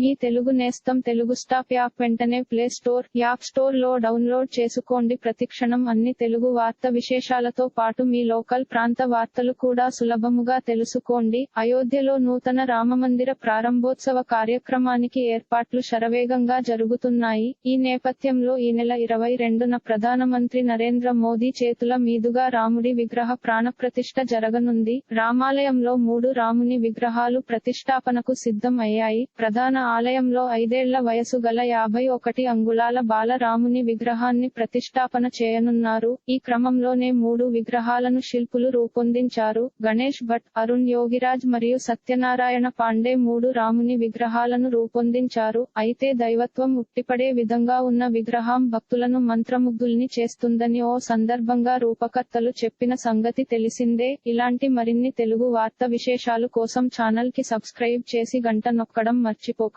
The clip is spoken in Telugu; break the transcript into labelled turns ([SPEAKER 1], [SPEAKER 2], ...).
[SPEAKER 1] మీ తెలుగు నేస్తం తెలుగు స్టాప్ యాప్ వెంటనే ప్లే స్టోర్ యాప్ స్టోర్లో డౌన్లోడ్ చేసుకోండి. ప్రతిక్షణం అన్ని తెలుగు వార్త విశేషాలతో పాటు మీ లోకల్ ప్రాంత వార్తలు కూడా సులభముగా తెలుసుకోండి. అయోధ్యలో నూతన రామమందిర ప్రారంభోత్సవ కార్యక్రమానికి ఏర్పాట్లు శరవేగంగా జరుగుతున్నాయి. ఈ నేపథ్యంలో ఈ నెల ఇరవై రెండున ప్రధానమంత్రి నరేంద్ర మోదీ చేతుల మీదుగా రాముడి విగ్రహ ప్రాణప్రతిష్ఠ జరగనుంది. రామాలయంలో మూడు రాముని విగ్రహాలు ప్రతిష్టాపనకు సిద్ధం అయ్యాయి ప్రధాన ఆలయంలో ఐదేళ్ళ వయసు గల యాభై ఒకటి అంగుళాల బాలరాముని విగ్రహాన్ని ప్రతిష్టాపన చేయనున్నారు. ఈ క్రమంలోనే మూడు విగ్రహాలను శిల్పులు రూపొందించారు. గణేష్ భట్ అరుణ్ యోగిరాజ్ మరియు సత్యనారాయణ పాండే మూడు రాముని విగ్రహాలను రూపొందించారు. అయితే దైవత్వం ఉట్టిపడే విధంగా ఉన్న విగ్రహం భక్తులను మంత్రముగ్ధుల్ని చేస్తుందని ఓ సందర్భంగా రూపకర్తలు చెప్పిన సంగతి తెలిసిందే. ఇలాంటి మరిన్ని తెలుగు వార్త విశేషాలు కోసం ఛానల్కి సబ్స్క్రైబ్ చేసి గంట నొక్కడం మర్చిపోకండి